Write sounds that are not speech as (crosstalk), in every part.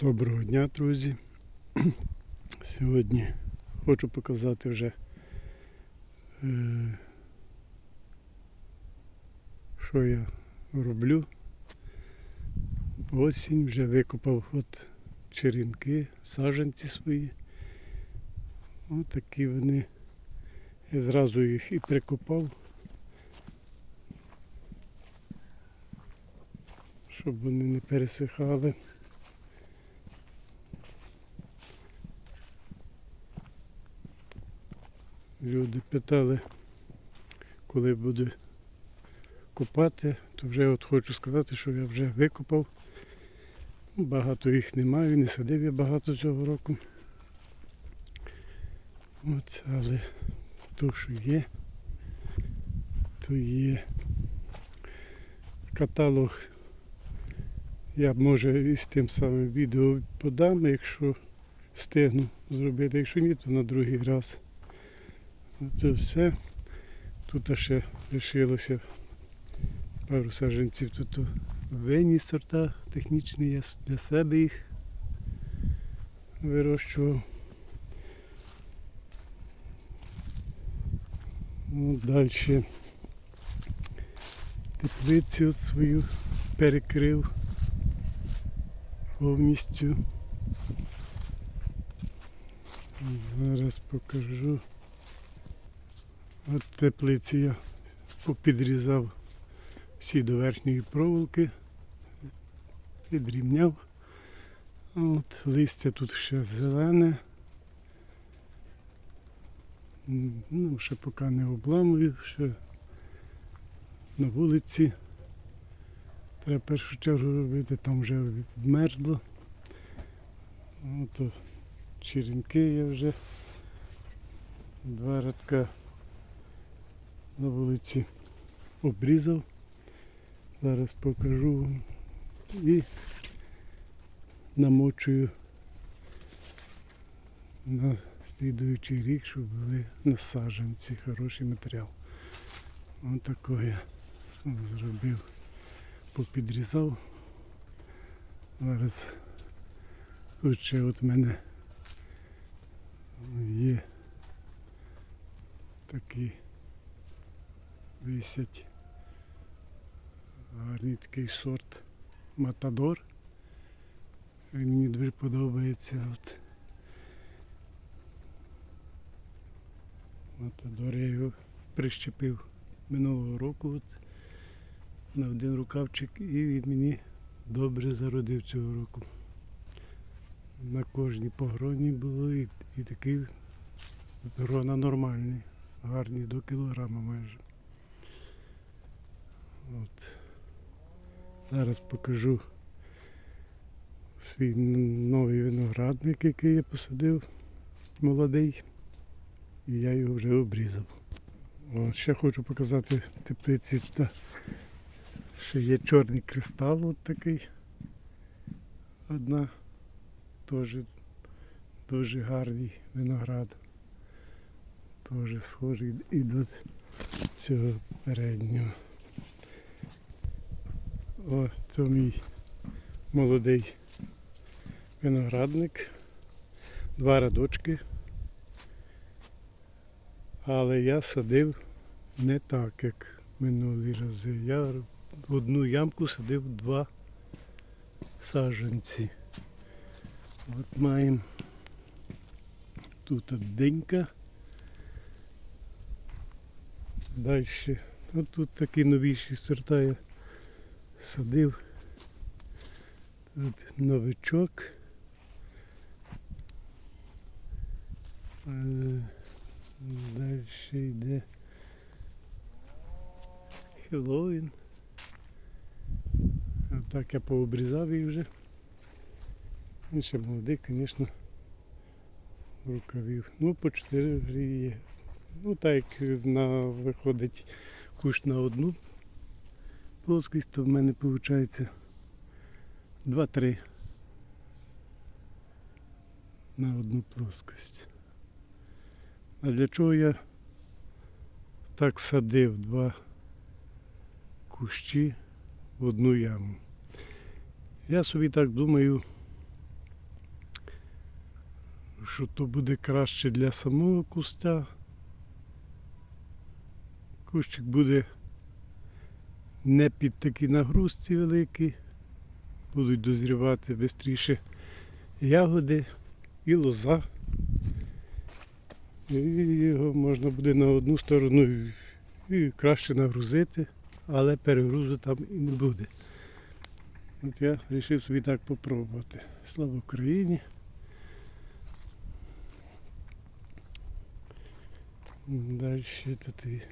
Доброго дня, друзі. (clears throat) Сьогодні хочу показати вже, е, що я роблю. Осінь вже викопав от черенки, саджанці свої. Ось такі вони. Я зразу їх і прикопав, щоб вони не пересихали. Люди питали, коли буду копати, то вже от хочу сказати, що я вже викопав. Багато їх немає, не садив я багато цього року. От, але то, що є, то є. Каталог я може із тим самим відео подам, якщо встигну зробити. Якщо ні, то на другий раз. Це все. Тут ще лишилося пару саджанців. Тут винні сорта технічні, я для себе їх вирощував. Ну, далі теплицю свою перекрив повністю. Зараз покажу. От теплиці я попідрізав всі до верхньої проволоки, підрівняв. От листя тут ще зелене. Ну, ще поки не обламую, ще на вулиці. Треба першу чергу робити, там вже вмерзло. От черенки я вже два рядка на вулиці обрізав. Зараз покажу вам. І намочую на слідуючий рік, щоб були насадженці, хороший матеріал. Ось такого я зробив, попідрізав. Зараз тут ще от мене є такі висять гарний такий сорт Матадор. Він мені дуже подобається. От. Матадор я його прищепив минулого року от, на один рукавчик і він мені добре зародив цього року. На кожній погроні було і, і такий грона нормальний, гарні до кілограма майже. От. Зараз покажу свій новий виноградник, який я посадив, молодий. І я його вже обрізав. О, ще хочу показати теплиці. Ще є чорний кристал от такий. Одна теж дуже гарний виноград. Теж схожий і до цього переднього. О, це мій молодий виноградник. Два рядочки. Але я садив не так, як минулі рази. Я в одну ямку садив два саджанці. От маємо тут денька. Далі. От тут такі новіші сорта я садив. Тут новичок. Е, Далі йде Хеллоуін. Так я пообрізав їх вже. Він ще молодий, звісно, рукавів. Ну, по 4 вже є. Ну так як на, виходить кущ на одну плоскость, то в мене виходить 2-3 на одну плоскость. А для чого я так садив два кущі в одну яму? Я собі так думаю, що то буде краще для самого куста. Кущик буде не під такі нагрузці великі, будуть дозрівати швидше ягоди і лоза. І його можна буде на одну сторону і- краще нагрузити, але перегрузу там і не буде. От я вирішив собі так попробувати. Слава Україні! Далі тут і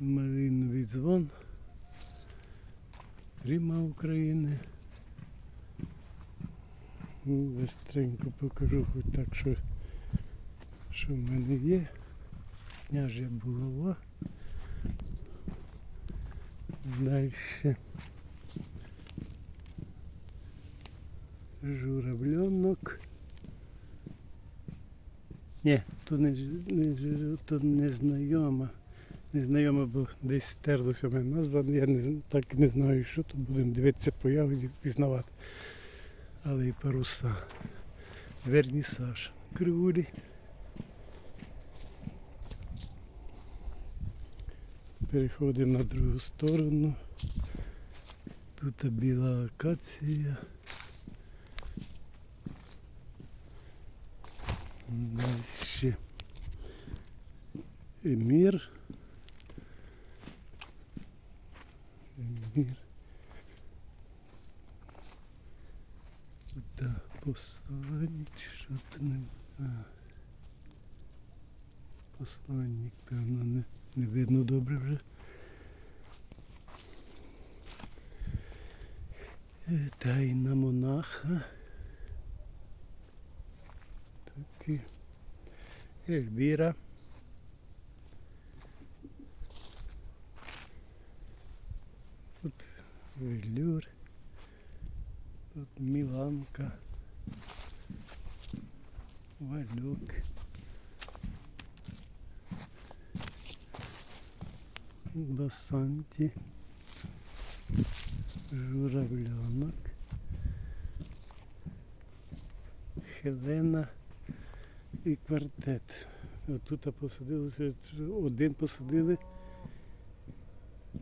малиновий дзвон. Ріма України. Ну, Быстренько покажу хоч так, що, що в мене є. Княжя булава. Далі. Журавльонок. Ні, то не, не, то не знайома. Не знайома, бо десь стерлося в мене назва. Я не, так не знаю, що то будемо дивитися по ягоді, пізнавати. Але і паруса. Вернісаж. Кривулі. Переходимо на другу сторону. Тут біла акація. Дальше. Емір. Емір. Тут посланник, що не. А. Посланник, певно, не, не видно добре вже. Е, Тайна монаха. Такі. Ельвіра. Тут велюр. Тут Міланка. Валюк. Басанті. Журавлянок. Хелена і квартет. Тут посадилося, один посадили.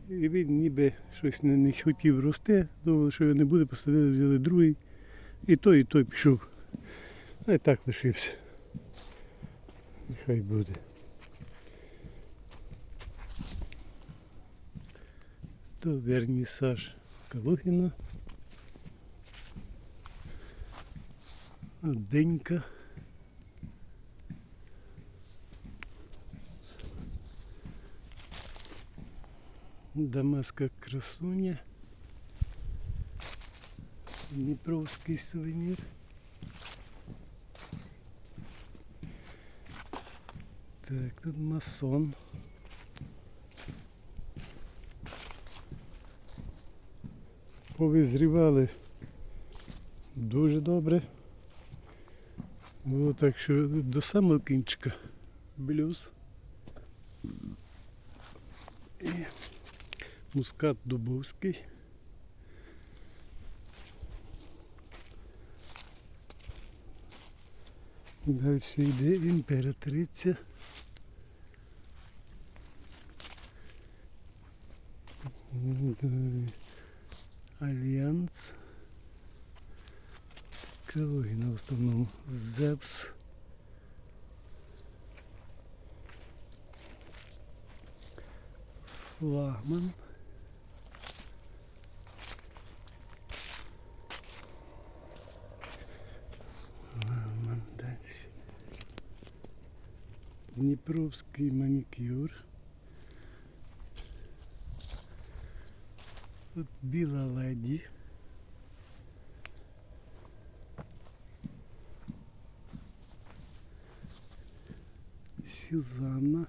І він ніби щось не, не хотів рости, думали, що його не буде, посадили, взяли другий. І той, і той пішов. А і так лишився. Нехай буде. То вернісаж Калугіна. Денька. Дамаска красуня. Дніпровський сувенір. Так, тут масон. Повизрівали дуже добре. Було так, що до самого кінчика блюз. Мускат дубовський. Далі йде імператриця. Альянс. Калугіна в основному. Зепс. Флагман Дніпровський манікюр. Тут біла леді. Сюзанна.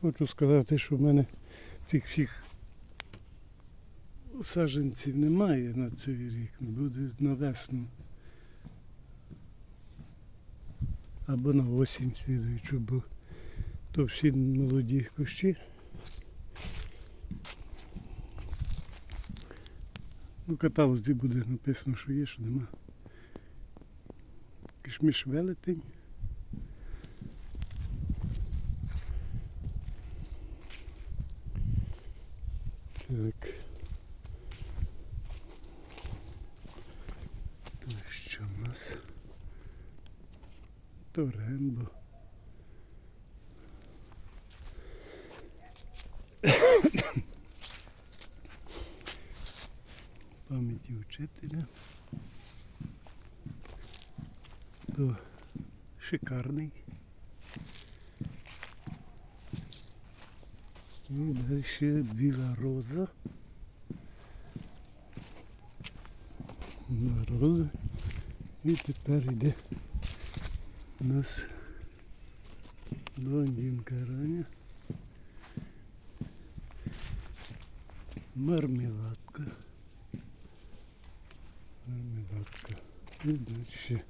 Хочу сказати, що в мене цих всіх саджанців немає на цей рік. Буде на весну. Або на осінь слідуючу, бо то всі молоді кущі. Ну, каталозі буде написано, що є, що нема. Кишміш велетень. Так. То що в нас? То Рембо. Пам'яті вчителя. То шикарний. І далі біла роза. Біла роза. І тепер йде у нас блондинка раня. Мармеладка. Мармеладка. І далі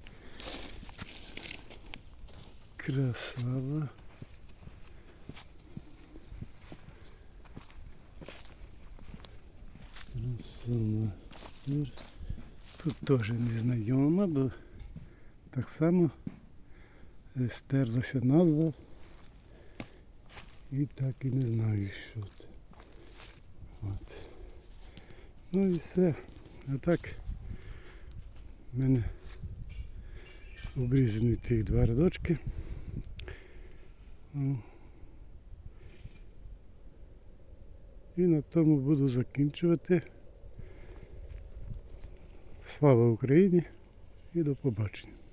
красава. Красава. Ір. Тут теж незнайома, бо так само е, стерлася назва. І так і не знаю, що це. От. Ну і все. А так в мене обрізані ті два рядочки. І на тому буду закінчувати. Слава Україні і до побачення.